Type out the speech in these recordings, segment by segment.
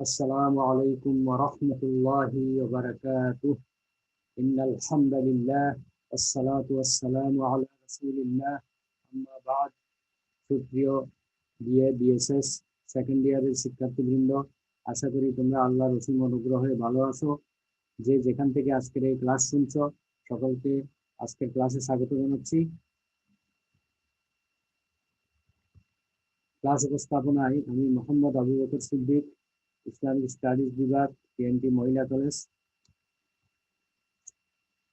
السلام عليكم ورحمة الله وبركاته إن الحمد لله والصلاة والسلام على رسول الله أما بعد সুপ্রিয় BA BSS second ইয়ারের শিক্ষার্থীবৃন্দ আশা করি তোমরা আল্লাহ রসুম অনুগ্রহে ভালো আছো যে যেখান থেকে আজকের এই ক্লাস শুনছো সকলকে আজকের ক্লাসে স্বাগত জানাচ্ছি ক্লাস উপস্থাপনায় আমি মোহাম্মদ আবু বকর সিদ্দিক ইসলামিক স্টাডিজ বিভাগ পিএনটি মহিলা কলেজ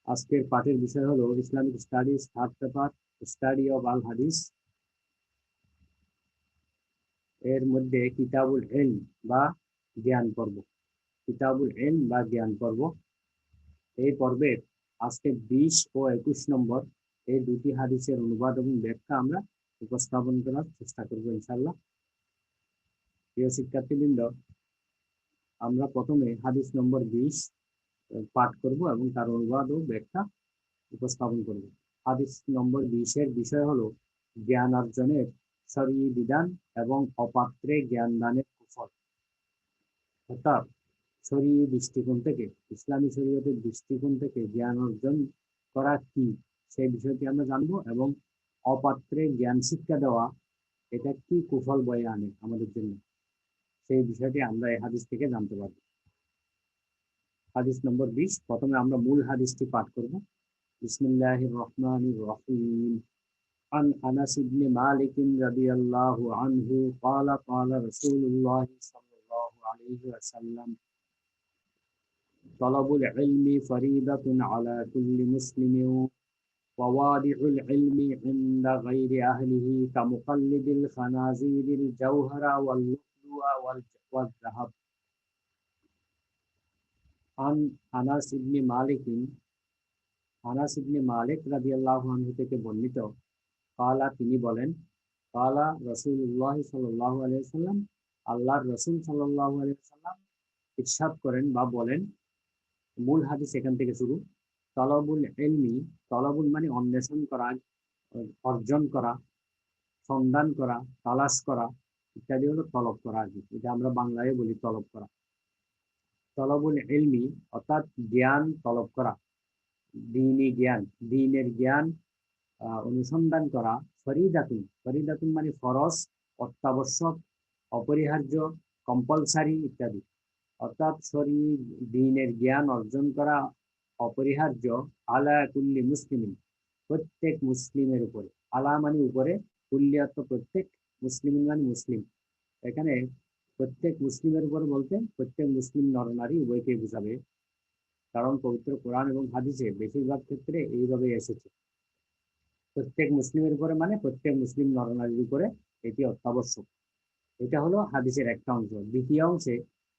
আজকের পাঠের বিষয় হলো Islamic studies third paper study of আল হাদিস এর মধ্যে কিতাবুল এল বা জ্ঞান পর্ব। কিতাবুল এল বা জ্ঞান পর্ব। এই পর্বের আজকে বিশ ও একুশ নম্বর এই দুটি হাদিসের অনুবাদ এবং ব্যাখ্যা আমরা উপস্থাপন করার চেষ্টা করব ইনশাল্লাহ প্রিয় শিক্ষার্থীবৃন্দ আমরা প্রথমে হাদিস নম্বর বিশ পাঠ করব এবং তার অনুবাদ ও ব্যাখ্যা উপস্থাপন করব। হাদিস নম্বর বিশের বিষয় হলো জ্ঞান অর্জনের শরী বিধান এবং অপাত্রে জ্ঞান দানের কুফল। অর্থাৎ শরী দৃষ্টিকোণ থেকে, ইসলামী শরীয়তের দৃষ্টিকোণ থেকে জ্ঞান অর্জন করা কি, সেই বিষয়টি আমরা জানব এবং অপাত্রে জ্ঞান শিক্ষা দেওয়া, এটা কি কুফল বয়ে আনে আমাদের জন্য। সেই বিষয়টি আমরা এই হাদিস থেকে জানতে পারবো হাদিস নম্বর বিশ প্রথমে আমরা মূল হাদিসটি পাঠ করব বিসমিল্লাহ রহমান রহিম عن أنس بن مالك رضي الله عنه قال قال رسول الله صلى الله عليه وسلم طلب العلم فريضة على كل مسلم ووادع العلم عند غير أهله كمقلد الخنازير الجوهر واللؤلؤ والذهب عن أنس بن مالك আনাস ইবনে মালিক রাদিয়াল্লাহু আনহু থেকে বর্ণিত কালা তিনি বলেন কালা রাসূলুল্লাহ সাল্লাল্লাহু আলাইহি সাল্লাম আল্লাহর রাসূল সাল্লাল্লাহু আলাইহি সাল্লাম ইরশাদ করেন বা বলেন মূল হাদিস এখান থেকে শুরু তলবুল এলমি তলবুল মানে অন্বেষণ করা অর্জন করা সন্ধান করা তালাশ করা ইত্যাদি হলো তলব করা কি এটা আমরা বাংলায় বলি তলব করা। তলবুল এলমি অর্থাৎ জ্ঞান তলব করা। দিনী জ্ঞান, দিনের জ্ঞান অনুসন্ধান করা ফরিদাতুন। ফরিদাতুন মানে ফরজ, অত্যাবশ্যক, অপরিহার্য, কম্পালসারি ইত্যাদি। অর্থাৎ শরী দিনের জ্ঞান অর্জন করা অপরিহার্য, আলা কুল্লি মুসলিমিন, প্রত্যেক মুসলিমের উপরে। আলা মানে উপরে কুল্লিয়াত প্রত্যেক মুসলিম মানে মুসলিম। এখানে প্রত্যেক মুসলিমের উপর বলতে প্রত্যেক মুসলিম নরনারী উভয়কে বুঝাবে। কারণ পবিত্র কোরআন এবং হাদিসে বেশিরভাগ ক্ষেত্রে এইভাবে এসেছে। প্রত্যেক মুসলিমের উপরে মানে প্রত্যেক মুসলিম নরনারীর উপরে এটি অত্যাবশ্যক। এটা হলো হাদিসের একটা অংশ। দ্বিতীয় অংশে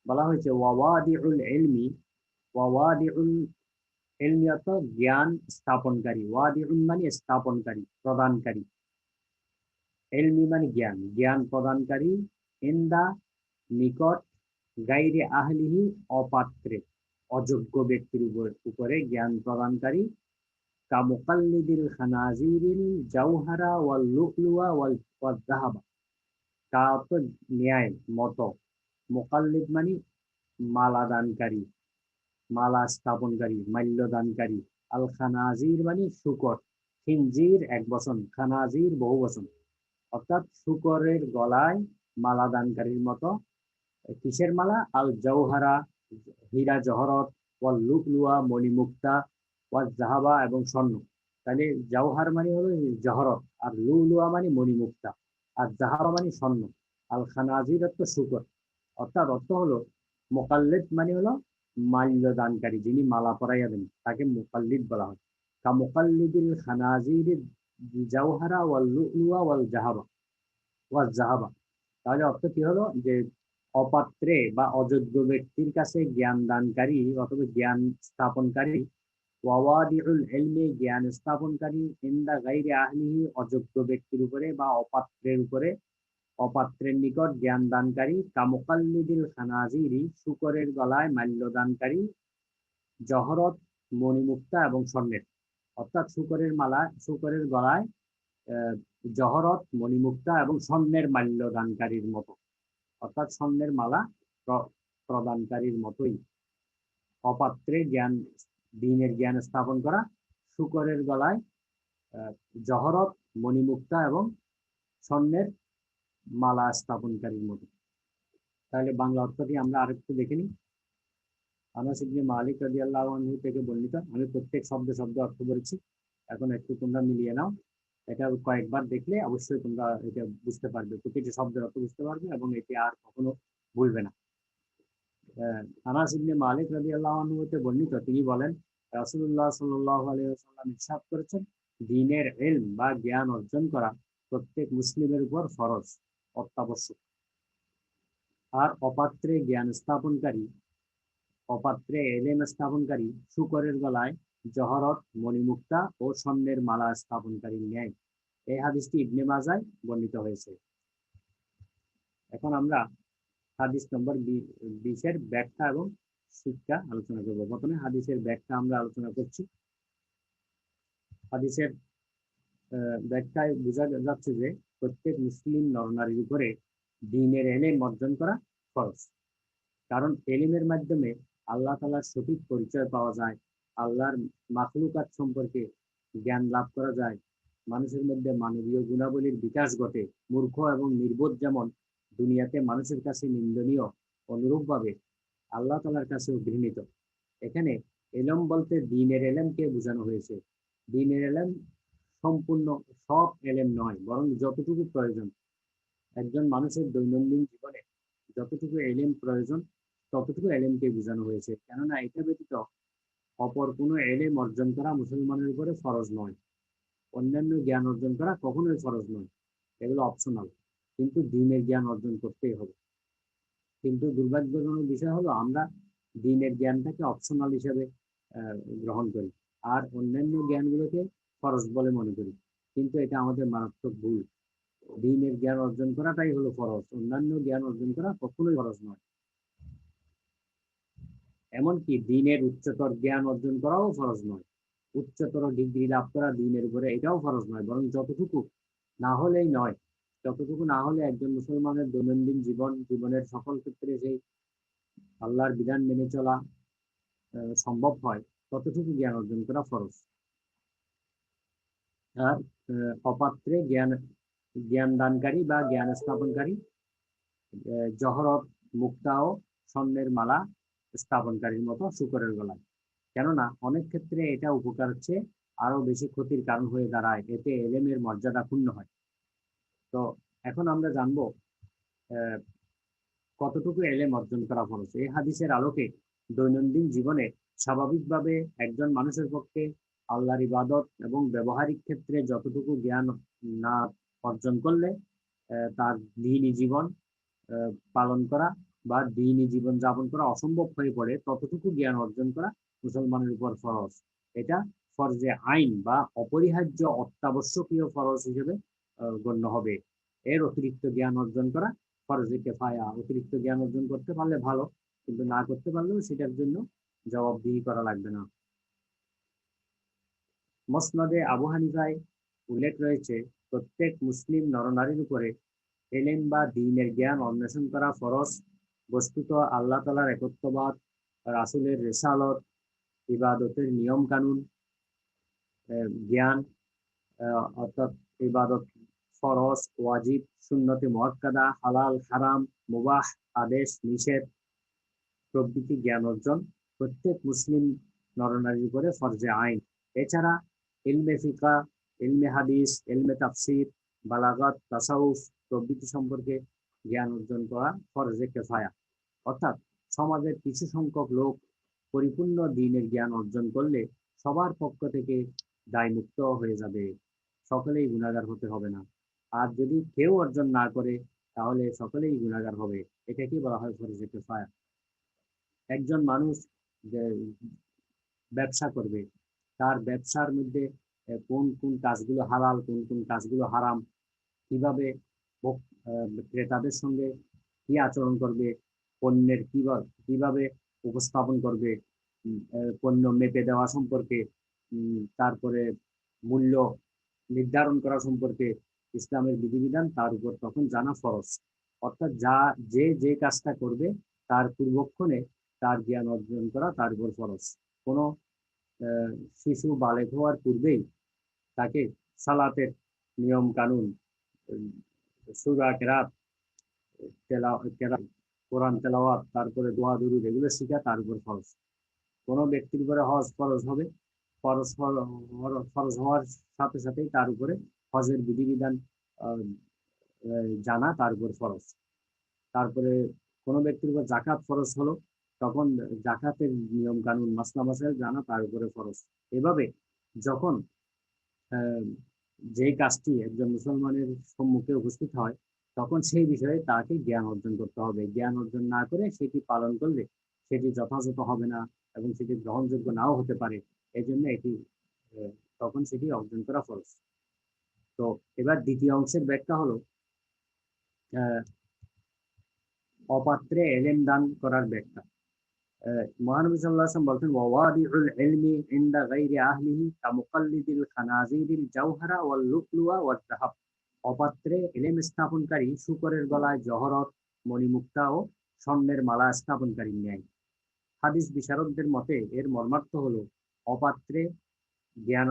বলা হয়েছে, ওয়াওয়াদিউল এলমি ওয়াওয়াদিউল এলমি অর্থ জ্ঞান স্থাপনকারী। ওয়াদিউল মানে স্থাপনকারী, প্রদানকারী। এলমি মানে জ্ঞান জ্ঞান প্রদানকারী, ইন্দা, নিকট, গাইরে আহলিহি, অপাত্রে, অযোগ্য ব্যক্তির উপরে জ্ঞান প্রদানকারী। কামুকাল্লিদিল খানাজিরিল জাউহারা ওয়াল লুকলুয়া ওয়াল ওয়াজাহাবা তা তো ন্যায়, মতো। মোকাল্লিদ মানে মালা দানকারী মালা স্থাপনকারী মাল্য আল খানাজির মানে শুকর। খিনজির এক বসন খানাজির বহু বসন অর্থাৎ শুকরের গলায় মালা দানকারীর মতো। কিসের মালা? আল জৌহারা হীরা, জহরত, ওয়াল লুকলুয়া, মণিমুক্তা, ওয়াল জাহাবা এবং স্বর্ণ। তাহলে জওহার মানে হলো জহরত, আর লুলুয়া মানে মণিমুক্তা, আর জাহাবা মানে স্বর্ণ। আল খানাজির অর্থ শুকর, অর্থাৎ অর্থ হলো মোকাল্লিদ মানে হলো মাল্য দানকারী, যিনি মালা পরাইয়া দেন, তাকে মোকাল্লিদ বলা হয়। কা মোকাল্লিদিল খানাজির জাওহারা ওয়াল লুলুয়া ওয়াল জাহাবা ওয়াল জাহাবা। তাহলে অর্থ কি হলো? যে অপাত্রে বা অযোগ্য ব্যক্তির কাছে জ্ঞান দানকারী অথবা জ্ঞান স্থাপনকারী, ওয়াওয়াদিউল এলমে জ্ঞান স্থাপনকারী, ইন্দা গাইরে আহলিহি অযোগ্য ব্যক্তির উপরে বা অপাত্রের উপরে, অপাত্রের নিকট জ্ঞান দানকারী, কামকাল্লিদিল খানাজিরি, শুকরের গলায় মাল্য দানকারী জহরত, মণিমুক্তা এবং স্বর্ণের। অর্থাৎ শুকরের মালা, শুকরের গলায় জহরত, মণিমুক্তা এবং স্বর্ণের মাল্য দানকারীর মতো। অর্থাৎ স্বর্ণের মালা প্রদানকারীর মতোই। অপাত্রে জ্ঞান, দিনের জ্ঞান স্থাপন করা, শুকরের গলায় জহরত, মণিমুক্তা এবং স্বর্ণের মালা স্থাপনকারীর মতো। তাহলে বাংলা অর্থটি আমরা আরেকটু দেখে নিই। আনাস ইবনে মালিক রাদিয়াল্লাহু আনহু থেকে বর্ণিত। আমি প্রত্যেক শব্দ শব্দ অর্থ বলেছি এখন একটু তোমরা মিলিয়ে নাও। এটা কয়েকবার দেখলে অবশ্যই তোমরা এটা বুঝতে পারবে। প্রতিটি শব্দের অর্থ বুঝতে পারবে এবং এটি আর কখনো ভুলবে না। আনাস ইবনে মালিক রাদিয়াল্লাহু আনহু হতে বর্ণিত। তিনি বলেন, রাসূলুল্লাহ সাল্লাল্লাহু আলাইহি ওয়াসাল্লাম ইরশাদ করেছেন দ্বীনের ইলম বা জ্ঞান অর্জন করা প্রত্যেক মুসলিমের উপর ফরজ, অত্যাবশ্যক। আর অপাত্রে জ্ঞান স্থাপনকারী অপাত্রে এলেম স্থাপনকারী শুকরের গলায় জহরত, মণিমুক্তা ও স্বর্ণের মালা স্থাপনকারী ন্যায়। এই হাদিসটি ইবনে মাজায় বর্ণিত হয়েছে। এখন আমরা হাদিস নম্বর বিশের ব্যাখ্যা এবং শিক্ষা আলোচনা করব। প্রথমে হাদিসের ব্যাখ্যা আমরা আলোচনা করছি। হাদিসের ব্যাখ্যায় বোঝা যাচ্ছে যে প্রত্যেক মুসলিম নরনারীর উপরে দিনের এলেম অর্জন করা খরচ কারণ এলিমের মাধ্যমে আল্লাহ তালার সঠিক পরিচয় পাওয়া যায়, আল্লাহর মাখলুকাত সম্পর্কে জ্ঞান লাভ করা যায়। মানুষের মধ্যে মানবীয় গুণাবলীর বিকাশ ঘটে। মূর্খ এবং নির্বোধ যেমন দুনিয়াতে মানুষের কাছে নিন্দনীয়, অনুরূপভাবে আল্লাহ তালার কাছেও ঘৃণিত। এখানে এলম বলতে দিনের এলেমকে বোঝানো হয়েছে। দিনের এলেম সম্পূর্ণ সব এলেম নয়, বরং যতটুকু প্রয়োজন। একজন মানুষের দৈনন্দিন জীবনে যতটুকু এলেম প্রয়োজন ততটুকু এলেমকে বোঝানো হয়েছে। কেননা এটা ব্যতীত অপর কোনো এলেম অর্জন করা মুসলমানের উপরে ফরজ নয়। অন্যান্য জ্ঞান অর্জন করা কখনোই ফরজ নয়। এগুলো অপশনাল কিন্তু দিনের জ্ঞান অর্জন করতেই হবে। কিন্তু দুর্ভাগ্যজনক বিষয় হলো, আমরা দিনের জ্ঞানটাকে অপশনাল হিসেবে গ্রহণ করি। আর অন্যান্য জ্ঞানগুলোকে ফরজ বলে মনে করি। কিন্তু এটা আমাদের মারাত্মক ভুল। দিনের জ্ঞান অর্জন করাটাই হলো ফরজ। অন্যান্য জ্ঞান অর্জন করা কখনোই ফরজ নয়। এমনকি দিনের উচ্চতর জ্ঞান অর্জন করাও ফরজ নয়। উচ্চতর ডিগ্রি লাভ করা দিনের উপরে এটাও ফরজ নয়, বরং যতটুকু না হলেই নয়। যতটুকু না হলে একজন মুসলমানের দৈনন্দিন জীবন, জীবনের সকল ক্ষেত্রে সেই আল্লাহর বিধান মেনে চলা সম্ভব হয়, ততটুকু জ্ঞান অর্জন করা ফরজ। আর অপাত্রে জ্ঞান জ্ঞান দানকারী বা জ্ঞান স্থাপনকারী জহরত, মুক্তা ও স্বর্ণের মালা স্থাপনকারীর মতো শুকরের গলায় কেননা, অনেক ক্ষেত্রে এটা উপকার হচ্ছে আরও বেশি ক্ষতির কারণ হয়ে দাঁড়ায়, এতে এলেমের মর্যাদা ক্ষুণ্ণ হয়। তো, এখন আমরা জানব কতটুকু এলেম অর্জন করা ফরজ? এই হাদিসের আলোকে দৈনন্দিন জীবনে স্বাভাবিকভাবে একজন মানুষের পক্ষে আল্লাহর ইবাদত এবং ব্যবহারিক ক্ষেত্রে যতটুকু জ্ঞান না অর্জন করলে তার দিনই জীবন পালন করা বা দিনই জীবন যাপন করা অসম্ভব হয়ে পড়ে, ততটুকু জ্ঞান অর্জন করা মুসলমানের উপর ফরজ। এটা ফরজে আইন বা অপরিহার্য অত্যাবশ্যকীয় ফরজ হিসেবে গণ্য হবে। এর অতিরিক্ত জ্ঞান অর্জন করা ফরজে কেফায়া। অতিরিক্ত জ্ঞান অর্জন করতে পারলে ভালো, কিন্তু না করতে পারলেও সেটার জন্য জবাবদিহি করা লাগবে না। মসনদে আবু হানিফায় উল্লেখ রয়েছে, প্রত্যেক মুসলিম নরনারীর উপরে এলেম বা দিনের জ্ঞান অন্বেষণ করা ফরজ বস্তুত আল্লাহ তালার একত্ববাদ, রাসুলের রেসালত, ইবাদতের নিয়ম কানুন জ্ঞান অর্থাৎ ইবাদত ফরজ, ওয়াজিব, সুন্নতে মহকাদা হালাল, হারাম, মুবাহ, আদেশ, নিষেধ প্রভৃতি জ্ঞান অর্জন, প্রত্যেক মুসলিম নরনারীর উপরে ফরজে আইন। এছাড়া ইলমে ফিকা ইলমে হাদিস, ইলমে তাফসির, বালাগত, তাসাউফ প্রভৃতি সম্পর্কে জ্ঞান অর্জন করা ফরজে কেফায়া। অর্থাৎ সমাজের কিছু সংখ্যক লোক পরিপূর্ণ দিনের জ্ঞান অর্জন করলে সবার পক্ষ থেকে দায় মুক্ত হয়ে যাবে। সকলেই গুণাগার হতে হবে না। আর যদি কেউ অর্জন না করে, তাহলে সকলেই গুণাগার হবে। এটাকে বলা হয় ফরজে কেফায়া। একজন মানুষ ব্যবসা করবে, তার ব্যবসার মধ্যে কোন কোন কাজগুলো হালাল, কোন কোন কাজগুলো হারাম, কীভাবে ক্রেতাদের সঙ্গে কি আচরণ করবে, পণ্যের কীভাবে উপস্থাপন করবে পণ্য মেপে দেওয়া সম্পর্কে তারপরে মূল্য নির্ধারণ করা সম্পর্কে ইসলামের বিধিবিধান, তার উপর তখন জানা ফরজ। অর্থাৎ যা, যে যে কাজটা করবে, তার পূর্বক্ষণে তার জ্ঞান অর্জন করা তার উপর ফরজ। কোনো শিশু বালেক হওয়ার পূর্বেই তাকে সালাতের নিয়ম কানুন সুরা কেরাত কেরাত কোরআন তেলাওয়াত, তারপরে দোয়া, দুরুদ, এগুলো শিখা তার উপর ফরজ। কোনো ব্যক্তির উপরে হজ ফরজ হবে, ফরজ ফরজ হওয়ার সাথে সাথেই তার উপরে হজের বিধিবিধান জানা তার উপর ফরজ। তারপরে কোনো ব্যক্তির উপর জাকাত ফরজ হলো, তখন জাকাতের নিয়ম কানুন মাসলা মাসাইল জানা, তার উপরে ফরজ। এভাবে যখন যে কাজটি একজন মুসলমানের সম্মুখে উপস্থিত হয়, তখন সেই বিষয়ে তাকে জ্ঞান অর্জন করতে হবে। জ্ঞান অর্জন না করে সেটি পালন করলে সেটি যথাযথ হবে না এবং সেটি গ্রহণযোগ্য নাও হতে পারে। এই জন্য এটি তখন সেটি অর্জন করা ফরজ। তো এবার দ্বিতীয় অংশের ব্যাখ্যা হলো অপাত্রে এলেম দান করার ব্যাখ্যা। মহানবী সাল্লাল্লাহু আলাইহি ওয়াসাল্লাম বলতেন ওয়াদিউল ইলমি ইনদা গায়রি আহলিহি কামুকাল্লিদিল খানাজিরিল জাওহারা ওয়াল লুকলুয়া ওয়াল যাহাব অপাত্রে এলেম স্থাপনকারী শুকরের গলায় জহরত, মণিমুক্তা ও স্বর্ণের মালা স্থাপনকারী ন্যায়। হাদিস বিশারদদের মতে এর মর্মার্থ হলো অপাত্রে জ্ঞান,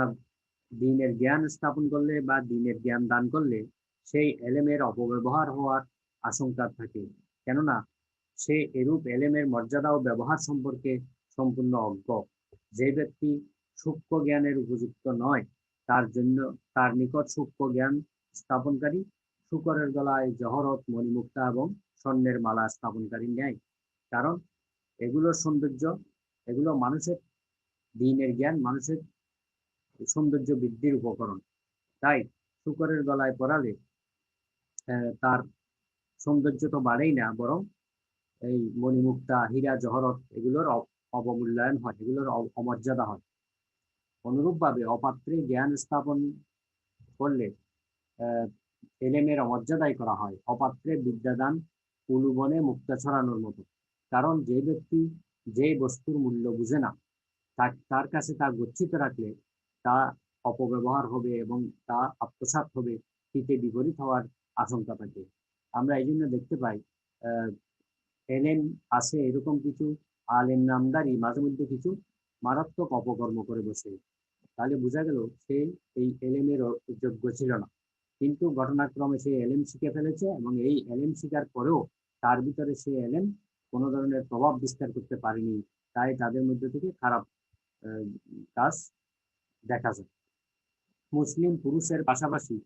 দিনের জ্ঞান স্থাপন করলে বা দিনের জ্ঞান দান করলে সেই এলেমের অপব্যবহার হওয়ার আশঙ্কা থাকে। কেননা সে এরূপ এলেমের মর্যাদা ও ব্যবহার সম্পর্কে সম্পূর্ণ অজ্ঞ। যে ব্যক্তি সূক্ষ্ম জ্ঞানের উপযুক্ত নয় তার জন্য তার নিকট সূক্ষ্ম জ্ঞান স্থাপনকারী শুকরের গলায় জহরত মণিমুক্তা এবং স্বর্ণের মালা স্থাপনকারী ন্যায়। কারণ এগুলোর সৌন্দর্য এগুলো মানুষের দিনের জ্ঞান মানুষের সৌন্দর্য বৃদ্ধির উপকরণ। তাই শুকরের গলায় আহ, তার সৌন্দর্য তো বাড়েই না বরং এই মণিমুক্তা, হীরা, জহরত এগুলোর অবমূল্যায়ন হয়, এগুলোর অমর্যাদা হয়। অনুরূপভাবে অপাত্রে জ্ঞান স্থাপন করলে এলেমের অমর্যাদাই করা হয়। অপাত্রে বিদ্যাদান উলুবনে মুক্তা ছড়ানোর মতো। কারণ যে ব্যক্তি যে বস্তুর মূল্য বুঝে না তার কাছে তা গচ্ছিত রাখলে তা অপব্যবহার হবে এবং তা আত্মসাৎ হবে, হিতে বিপরীত হওয়ার আশঙ্কা থাকে। আমরা এই জন্য দেখতে পাই এলেম আছে এরকম কিছু, আলেম নামদারি মাঝে মধ্যে কিছু মারাত্মক অপকর্ম করে বসে। তাহলে বোঝা গেল সে এই এলেমের যোগ্য ছিল না। কিন্তু ঘটনাক্রমে সে এলেম শিখে ফেলেছে এবং এই এলেম শিকার পরেও তার ভিতরে সে এলেম কোনো ধরনের প্রভাব বিস্তার করতে পারেনি। তাই তাদের মধ্যে থেকে খারাপ কাজ দেখা যায়। মুসলিম পুরুষের পাশাপাশি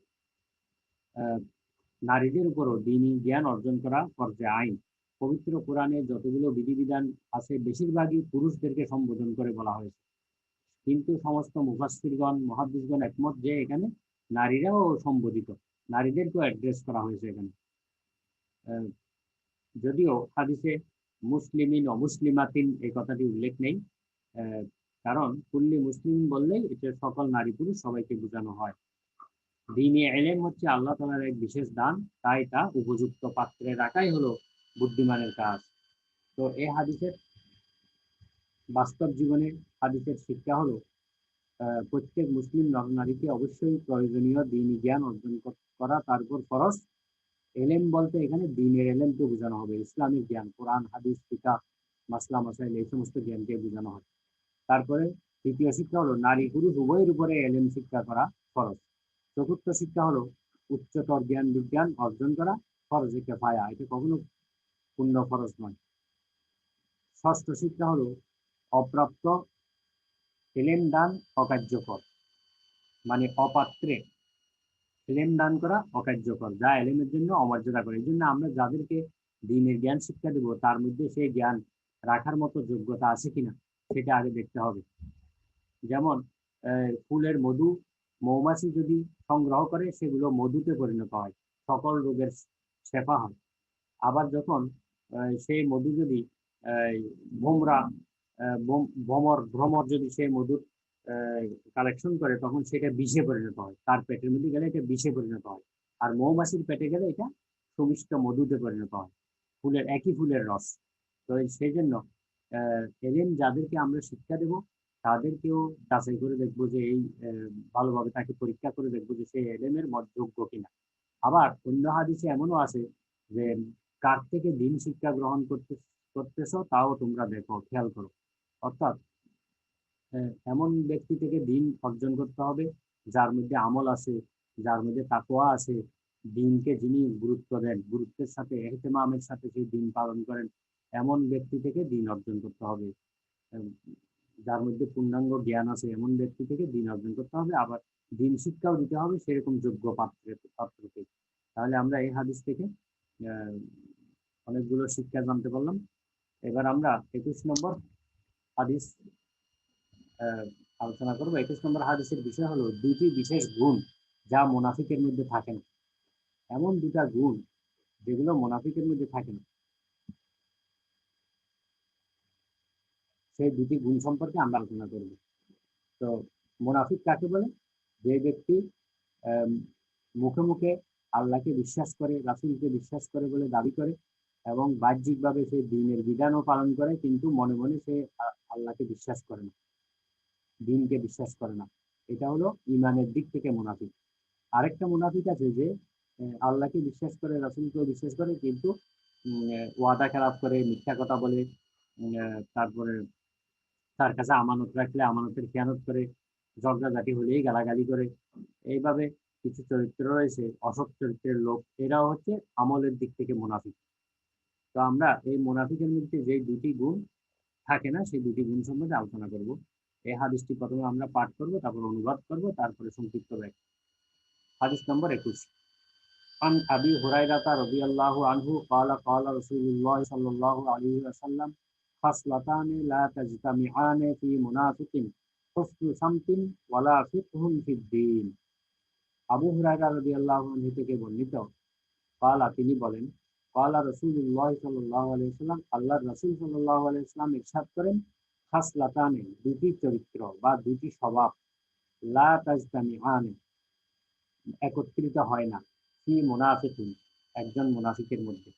নারীদের উপরও দিনী জ্ঞান অর্জন করা ফরজে আইন। পবিত্র কোরআনে যতগুলো বিধিবিধান আছে, বেশিরভাগই পুরুষদেরকে সম্বোধন করে বলা হয়েছে। কিন্তু সমস্ত মুফাসসিরগণ, মহাদ্দিসগণ একমত যে এখানে নারীরাও সম্বোধিত। নারীদেরকেও অ্যাড্রেস করা হয়েছে এখানে। যদিও হাদিসে মুসলিমিন, অমুসলিমাতিন এই কথাটি উল্লেখ নেই। কারণ কুল্লি মুসলিম বললেই এটা সকল নারী পুরুষ সবাইকে বোঝানো হয়। দিনে এলেম হচ্ছে আল্লাহ তালার এক বিশেষ দান, তাই তা উপযুক্ত পাত্রে রাখাই হলো বুদ্ধিমানের কাজ। তো এই হাদিসের বাস্তব জীবনে হাদিসের শিক্ষা হলো প্রত্যেক মুসলিম নরনারীকে অবশ্যই প্রয়োজনীয় দিনী জ্ঞান অর্জন কর- তারপর ফরজ। এলেম বলতে এখানে দিনের এলেমকে বোঝানো হবে, ইসলামিক জ্ঞান, কোরআন, হাদিস, কিতাব, মাসলা মাসাইল এই সমস্ত জ্ঞানকে বোঝানো হয়। তারপরে তৃতীয় শিক্ষা হলো নারী পুরুষ উভয়ের উপরে এলেম শিক্ষা করা ফরজ। চতুর্থ শিক্ষা হলো, উচ্চতর জ্ঞান বিজ্ঞান অর্জন করা ফরজ কেফায়া। এটা কখনো পূর্ণ ফরজ নয়। ষষ্ঠ শিক্ষা হলো অপ্রাপ্ত এলেম দান অকার্যকর মানে অপাত্রে এলেম দান করা অকার্যকর, যা এলেমের জন্য অমর্যাদা করে। এই জন্য আমরা যাদেরকে দিনের জ্ঞান শিক্ষা দেব, তার মধ্যে সেই জ্ঞান রাখার মতো যোগ্যতা আছে কিনা, সেটা আগে দেখতে হবে। যেমন ফুলের মধু মৌমাছি যদি সংগ্রহ করে, সেগুলো মধুতে পরিণত হয়, সকল রোগের শেফা হয়। আবার যখন সেই মধু যদি ভোমরা ভ্রমর ভ্রমর যদি সেই মধুর কালেকশন করে, তখন সেটা বিষে পরিণত হয়। তার পেটের মধ্যে গেলে এটা বিষে পরিণত হয়। আর মৌমাছির পেটে গেলে এটা সুমিষ্ট মধুতে পরিণত হয়। ফুলের, একই ফুলের রস। তো সেই জন্য এলেম যাদেরকে আমরা শিক্ষা দেব, তাদেরকেও যাচাই করে দেখব যে এই ভালোভাবে তাকে পরীক্ষা করে দেখব যে সেই এলেমের যোগ্য কিনা। আবার অন্য হাদিসে এমনও আছে যে কার থেকে দিন শিক্ষা গ্রহণ করতে, করতেছো, তাও তোমরা দেখো, খেয়াল করো। অর্থাৎ এমন ব্যক্তি থেকে দিন অর্জন করতে হবে, যার মধ্যে আমল আছে, যার মধ্যে তাকোয়া আছে। দিনকে যিনি গুরুত্ব দেন, গুরুত্বের সাথে, এহতেমামের সাথে সেই দিন পালন করেন, এমন ব্যক্তি থেকে দিন অর্জন করতে হবে। যার মধ্যে পূর্ণাঙ্গ জ্ঞান আছে, এমন ব্যক্তি থেকে দিন অর্জন করতে হবে। আবার দিন শিক্ষাও দিতে হবে, সেরকম যোগ্য পাত্রের, পাত্রকে। তাহলে আমরা এই হাদিস থেকে অনেকগুলো শিক্ষা জানতে পারলাম। এবার আমরা একুশ নম্বর হাদিস আলোচনা করব। একুশ নম্বর হাদিসের বিষয় হলো দুটি বিশেষ গুণ যা মোনাফিকের মধ্যে থাকে না এমন দুটা গুণ যেগুলো মোনাফিকের মধ্যে থাকে না সেই দুটি গুণ সম্পর্কে আমরা আলোচনা করব। তো মোনাফিক কাকে বলে? যে ব্যক্তি মুখে মুখে আল্লাহকে বিশ্বাস করে, রাসুলকে বিশ্বাস করে বলে দাবি করে এবং বাহ্যিকভাবে সে দিনের বিধানও পালন করে, কিন্তু মনে মনে সে আল্লাহকে বিশ্বাস করে না। দিনকে বিশ্বাস করে না। এটা হলো ইমানের দিক থেকে মুনাফিক। আরেকটা মুনাফিক আছে যে আল্লাহকে বিশ্বাস করে, রাসুলকেও বিশ্বাস করে, কিন্তু ওয়াদা খেলাপ করে, মিথ্যা কথা বলে তারপরে তার কাছে আমানত রাখলে, আমানতের খেয়ানত করে, ঝগড়াঝাটি হলেই গালাগালি করে। এইভাবে কিছু চরিত্র রয়েছে, অসৎ চরিত্রের লোক। এরাও হচ্ছে আমলের দিক থেকে মুনাফিক। তো আমরা এই মুনাফিকের মধ্যে যে দুটি গুণ থাকে না সেই দুটি গুণ সম্বন্ধে আলোচনা করব এই হাদিসটি প্রথমে আমরা পাঠ করব তারপর অনুবাদ করব তারপরে সংক্ষিপ্ত ব্যাখ্যা হাদিস নম্বর একুশ عن أبي هريرة رضي الله عنه قال قال رسول الله صلى الله عليه وسلم خصلتان لا تجتمعان في منافق حسن صمت ولا فقه في الدين আবু হুরায়রা রাদিয়াল্লাহু আনহু থেকে বর্ণিত قال তিনি বলেন কালা রসুল্লাহ সাল্লাহ আল্লাহ রসুল সাল্লাহ করেন দুটি চরিত্র বা দুটি স্বভাব একত্রিত হয় না কি মুনাফিকুন, একজন মুনাফিকের মধ্যে।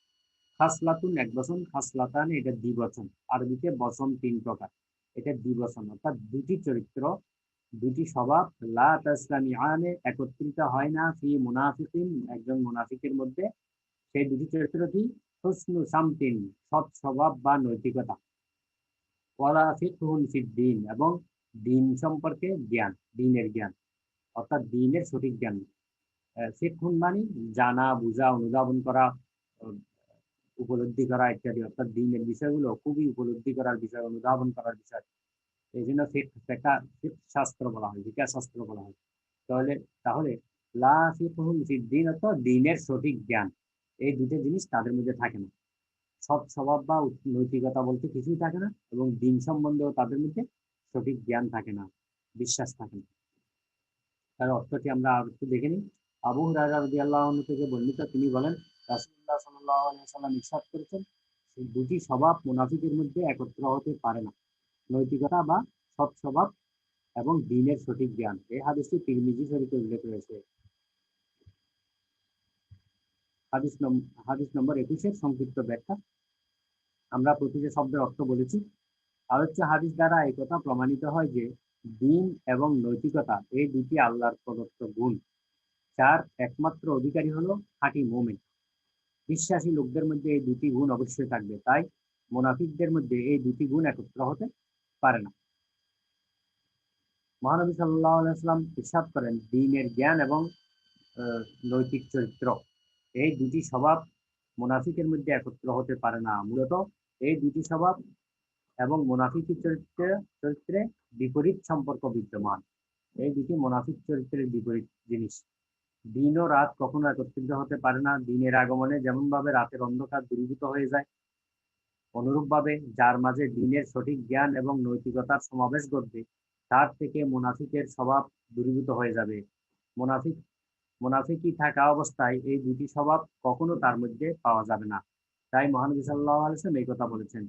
খাসলাতুন এক বচন, খাসলাতানে এটা দ্বিবচন, আরবিতে বচন তিন প্রকার। এটা দ্বিবচন, অর্থাৎ দুটি চরিত্র, দুটি স্বভাব, লা আনে একত্রিত হয় না কি মুনাফিকিন, একজন মুনাফিকের মধ্যে সেই দুটি চরিত্র কি হুসনু সামতিন, সৎ স্বভাব বা নৈতিকতা। ওয়ালা ফিকহুন দিন এবং দিন সম্পর্কে জ্ঞান, দিনের জ্ঞান, অর্থাৎ দিনের সঠিক জ্ঞান। ফিকহুন মানে জানা, বোঝা, অনুধাবন করা উপলব্ধি করা ইত্যাদি, অর্থাৎ দিনের বিষয়গুলো খুবই উপলব্ধি করার বিষয়, অনুধাবন করার বিষয়। এই জন্য ফিক শাস্ত্র বলা হয় ফিকা শাস্ত্র বলা হয়। তাহলে তাহলে লা ফিকহুন ফিদ দিন অর্থাৎ দিনের সঠিক জ্ঞান। এই দুটো জিনিস তাদের মধ্যে থাকে না। সৎ স্বভাব বা নৈতিকতা বলতে কিছুই থাকে না এবং দিন সম্বন্ধেও তাদের মধ্যে সঠিক জ্ঞান থাকে না, বিশ্বাস থাকে না। তার অর্থটি আমরা আর একটু দেখে নিই। আবু আনহু থেকে বর্ণিত তিনি বলেন আলাইহি সাল্লাম ইরশাদ করেছেন দুটি স্বভাব মুনাফিকের মধ্যে একত্র হতে পারে না। নৈতিকতা বা সৎ স্বভাব এবং দিনের সঠিক জ্ঞান। এই হাদিসটি তিরমিজি শরীফে উল্লেখ রয়েছে। হাদিস হাদিস নম্বর একুশের সংক্ষিপ্ত ব্যাখ্যা। আমরা প্রতিটি শব্দের অর্থ বলেছি। আলোচ্য হাদিস দ্বারা এই কথা প্রমাণিত হয় যে দিন এবং নৈতিকতা এই দুটি আল্লাহর প্রদত্ত গুণ। যার একমাত্র অধিকারী হলো খাঁটি মোমেন। বিশ্বাসী লোকদের মধ্যে এই দুটি গুণ অবশ্যই থাকবে। তাই মোনাফিকদের মধ্যে এই দুটি গুণ একত্র হতে পারে না। মহানবী সাল্লাহ আলাইসাল্লাম ইসাদ করেন, দিনের জ্ঞান এবং নৈতিক চরিত্র। এই দুটি স্বভাব মোনাফিকের মধ্যে একত্র হতে পারে না। মূলত এই দুটি স্বভাব এবং মোনাফিকের চরিত্রে চরিত্রে বিপরীত সম্পর্ক বিদ্যমান। এই দুটি মোনাফিক চরিত্রের বিপরীত জিনিস। দিন ও রাত কখনো একত্রিত হতে পারে না। দিনের আগমনে যেমন ভাবে রাতের অন্ধকার দূরীভূত হয়ে যায়, অনুরূপভাবে যার মাঝে দিনের সঠিক জ্ঞান এবং নৈতিকতার সমাবেশ ঘটবে, তার থেকে মুনাফিকের স্বভাব দূরীভূত হয়ে যাবে। মুনাফিক মুনাফিকি থাকা অবস্থায় এই দুটি স্বভাব কখনো তার মধ্যে পাওয়া যাবে না। তাই মহানবী সাল্লাহ এই কথা বলেছেন।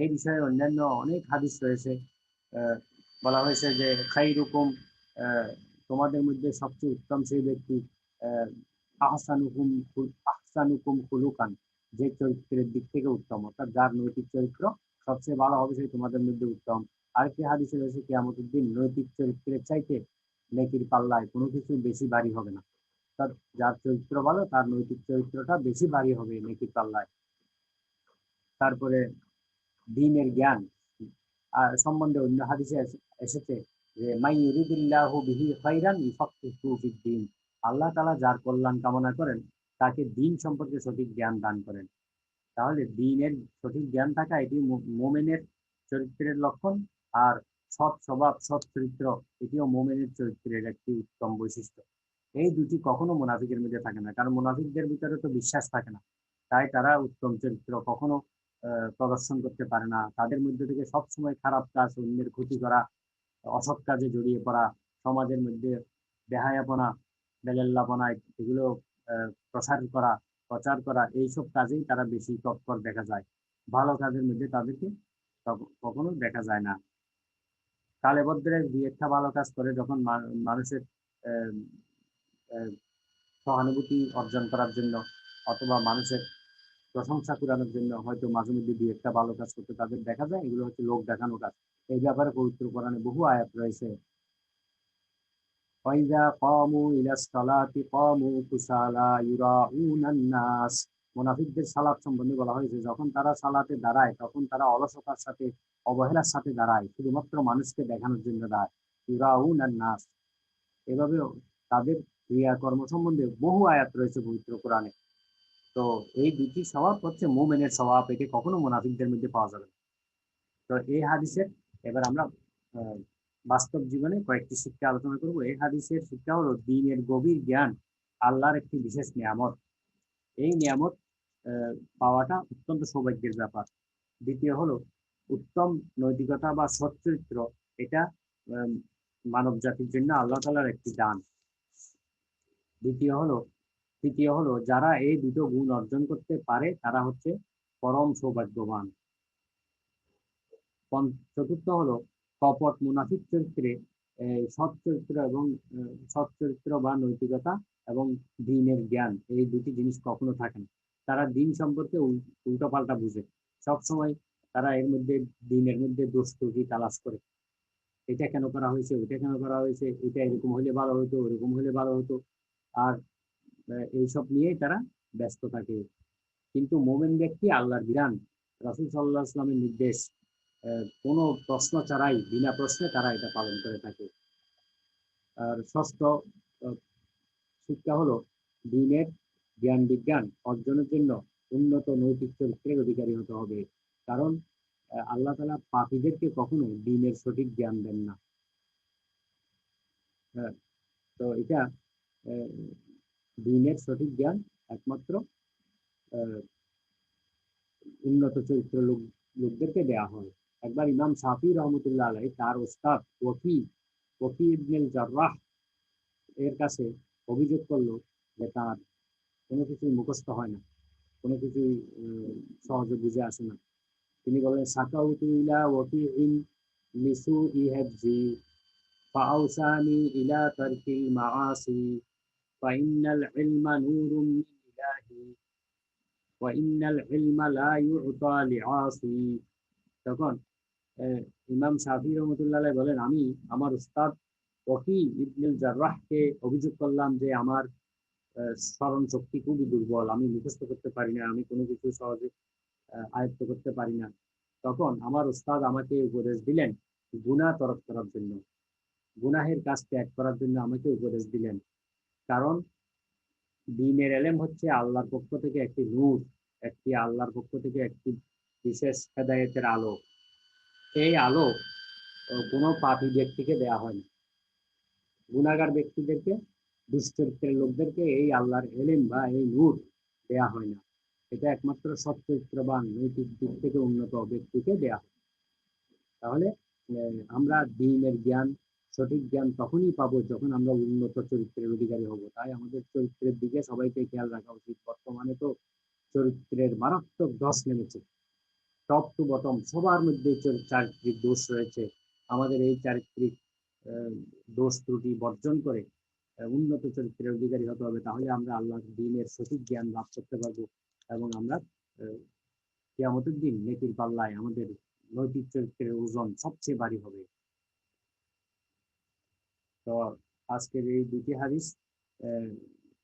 এই বিষয়ে অন্যান্য অনেক হাদিস রয়েছে। বলা হয়েছে যে খাই রকম তোমাদের মধ্যে সবচেয়ে উত্তম সেই ব্যক্তি আহ, আহসানুকুম আহসানুকুম খুলুকান যে চরিত্রের দিক থেকে উত্তম। অর্থাৎ যার নৈতিক চরিত্র সবচেয়ে ভালো হবে সেই তোমাদের মধ্যে উত্তম। আর কি হাদিসে রয়েছে কিয়ামতের দিন নৈতিক চরিত্রের চাইতে নেকির পাল্লায় কোনো কিছু বেশি ভারী হবে না। যার চরিত্র ভালো, তার নৈতিক চরিত্রটা বেশি ভারী হবে নেকির পাল্লায়। তারপরে দিনের জ্ঞান, আর সম্বন্ধে অন্য হাদিসে এসেছে যে মাই ইউরিদুল্লাহু বিহি ইফাক্কিহু ফিদ্দিন আল্লাহ তাআলা যার কল্যাণ কামনা করেন, তাকে দিন সম্পর্কে সঠিক জ্ঞান দান করেন। তাহলে দিনের সঠিক জ্ঞান থাকা এটি মোমেনের চরিত্রের লক্ষণ, আর সৎ স্বভাব, সৎ চরিত্র এটিও মোমেনের চরিত্রের একটি উত্তম বৈশিষ্ট্য। এই দুটি কখনো মুনাফিকের মধ্যে থাকে না, কারণ মুনাফিকদের ভিতরে তো বিশ্বাস থাকে না। তাই তারা উত্তম চরিত্র কখনো প্রদর্শন করতে পারে না। তাদের মধ্যে থেকে সবসময় খারাপ কাজ, অন্যের ক্ষতি করা, অসৎ কাজে জড়িয়ে পড়া, সমাজের মধ্যে বেহায়াপনা, বেলেল্লাপনা, এগুলো প্রসার করা, প্রচার করা, এইসব কাজেই তারা বেশি তৎপর দেখা যায়। ভালো কাজের মধ্যে তাদেরকে কখনো দেখা যায় না। কালেবদ্রে দুই একটা ভালো কাজ করে যখন মানুষের সহানুভূতি অর্জন করার জন্য অথবা মানুষের প্রশংসা কুড়ানোর জন্য হয়তো মাঝে মধ্যে দুই একটা ভালো কাজ করতে তাদের দেখা যায় এগুলো হচ্ছে লোক দেখানো কাজ এই ব্যাপারে পবিত্র কোরআনে বহু আয়াত রয়েছে وَإِذَا قَامُوا إِلَى الصَّلَاةِ قَامُوا كُسَالَى يُرَاءُونَ النَّاسَ মুনাফিকদের সালাত সম্বন্ধে বলা হয়েছে যখন তারা সালাতে দাঁড়ায় তখন তারা অলসতার সাথে অবহেলার সাথে দাঁড়ায় শুধুমাত্র মানুষকে দেখানোর জন্য দাঁড়ায় ইউরাউন আর নাস এভাবে তাদের ক্রিয়াকর্ম সম্বন্ধে বহু আয়াত রয়েছে পবিত্র কোরআনে। তো এই দুটি স্বভাব হচ্ছে মোমেনের স্বভাব, এটি কখনো মুনাফিকদের মধ্যে পাওয়া যাবে না। তো এই হাদিসের, এবার আমরা বাস্তব জীবনে কয়েকটি শিক্ষা আলোচনা করব। এই হাদিসের শিক্ষা হলো দিনের গভীর জ্ঞান আল্লাহর একটি বিশেষ নিয়ামত। এই নিয়ামত পাওয়াটা অত্যন্ত সৌভাগ্যের ব্যাপার। দ্বিতীয় হলো উত্তম নৈতিকতা বা সচ্চরিত্র এটা মানব জাতির জন্য আল্লাহ তালার একটি দান। দ্বিতীয় হলো, তৃতীয় হলো যারা এই দুটো গুণ অর্জন করতে পারে তারা হচ্ছে পরম সৌভাগ্যবান। চতুর্থ হলো কপট মুনাফিক চরিত্রে সৎ চরিত্র এবং সৎ চরিত্র বা নৈতিকতা এবং দিনের জ্ঞান, এই দুটি জিনিস কখনো থাকে না। তারা দিন সম্পর্কে উল্টো পাল্টা বুঝে। সবসময় তারা এর মধ্যে, দিনের মধ্যে দোষ ত্রুটি তালাশ করে। এটা কেন করা হয়েছে, ওইটা কেন করা হয়েছে, এটা এরকম হলে ভালো হতো, ওরকম হলে ভালো হতো আর এইসব নিয়েই তারা ব্যস্ত থাকে। কিন্তু মোমেন ব্যক্তি আল্লাহর বিধান রাসুল সাল্লাহ আসলামের নির্দেশ কোনো প্রশ্ন ছাড়াই বিনা প্রশ্নে তারা এটা পালন করে থাকে। আর ষষ্ঠ শিক্ষা হলো দিনের জ্ঞান বিজ্ঞান অর্জনের জন্য উন্নত নৈতিক চরিত্রের অধিকারী হতে হবে। কারণ আল্লাহ তালা পাপীদেরকে কখনো দিনের সঠিক জ্ঞান দেন না। হ্যাঁ, তো এটা দিনের সঠিক জ্ঞান একমাত্র উন্নত চরিত্র লোক, লোকদেরকে দেয়া হয়। একবার ইমাম সাফি রহমতুল্লাহ আলাই তার ওস্তাদ ওয়াকি ওয়াকি ইবনুল জার্রাহ এর কাছে অভিযোগ করল যে তার কোনো কিছুই মুখস্থ হয় না, কোনো কিছুই সহজে বুঝে আসে না। তিনি বলেন, সাকাউতু ইলা ওয়াকিইন লিসু ইহাবজি ফাআউসানি ইলা তারকিল মাআসি ফাইন্নাল ইলমা নূরুম মিন ইলাহি ওয়াইন্নাল ইলমা লা ইউতা লিআসি তখন ইমাম শাফি রহমতুল্লাহ বলেন, আমি আমার উস্তাদ ওকি ইবনুল জার্রাহকে অভিযোগ করলাম যে আমার স্মরণ শক্তি খুবই দুর্বল। আমি মুখস্থ করতে পারি না, আমি কোনো কিছু সহজে আয়ত্ত করতে পারি না। তখন আমার উস্তাদ আমাকে উপদেশ দিলেন গুনাহ তরফ করার জন্য। গুনাহের কাজ ত্যাগ করার জন্য আমাকে উপদেশ দিলেন। কারণ দিনের এলেম হচ্ছে আল্লাহর পক্ষ থেকে একটি নূর, একটি আল্লাহর পক্ষ থেকে একটি বিশেষ হেদায়েতের আলো। এই আলো কোনো পাপী ব্যক্তিকে দেয়া হয় না গুণাগার ব্যক্তিদেরকে, দুশ্চরিত্রের লোকদেরকে এই আল্লাহর এলেম বা এই নূর দেয়া হয় না। এটা একমাত্র সচ্চরিত্রবান নৈতিক দিক থেকে উন্নত ব্যক্তিকে দেয়া হয়। তাহলে আমরা দিনের জ্ঞান সঠিক জ্ঞান তখনই পাবো যখন আমরা উন্নত চরিত্রের অধিকারী হব। তাই আমাদের চরিত্রের দিকে সবাইকে খেয়াল রাখা উচিত। বর্তমানে তো চরিত্রের মারাত্মক দোষ নেমেছে। টপ টু বটম সবার মধ্যে চারিত্রিক দোষ রয়েছে। আমাদের এই চারিত্রিক দোষ ত্রুটি বর্জন করে উন্নত চরিত্রের অধিকারী হতে হবে। তাহলে আমরা আল্লাহর দিনের সঠিক জ্ঞান লাভ করতে পারব এবং আমরা কিয়ামতের দিন নেকির পাল্লায় আমাদের নৈতিক চরিত্রের ওজন সবচেয়ে ভারী হবে। তো আজকের এই দুটি হাদিস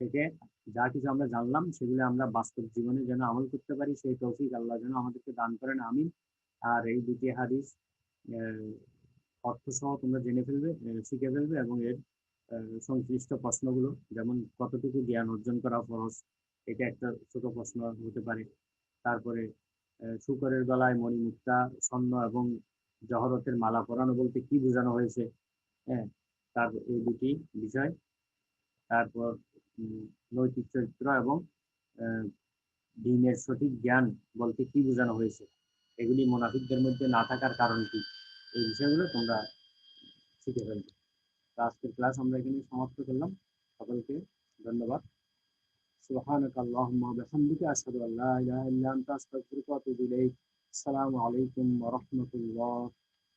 থেকে যা কিছু আমরা জানলাম, সেগুলো আমরা বাস্তব জীবনে যেন আমল করতে পারি, সেই তৌফিক আল্লাহ যেন আমাদেরকে দান করেন, আমিন। আর এই দুটি হাদিস অর্থ সহ তোমরা জেনে ফেলবে শিখে ফেলবে এবং এর সংশ্লিষ্ট প্রশ্নগুলো, যেমন কতটুকু জ্ঞান অর্জন করা খরচ এটা একটা ছোট প্রশ্ন হতে পারে। তারপরে শুকরের গলায় মণিমুক্তা, স্বর্ণ এবং জহরতের মালা পরানো বলতে কি বোঝানো হয়েছে? হ্যাঁ তার এই দুটি বিষয় তারপর উম, নৈতিক চরিত্র এবং আহ, দিনের সঠিক জ্ঞান বলতে কি বোঝানো হয়েছে এগুলি মোনাফিকদের মধ্যে না থাকার কারণ কি এই বিষয়গুলো তোমরা শিখে ফেলবে তো আজকের ক্লাস আমরা এখানে সমাপ্ত করলাম সকলকে ধন্যবাদ سبحانك اللهم وبحمدك أشهد أن لا إله إلا أنت أستغفرك وأتوب إليك السلام عليكم ورحمة الله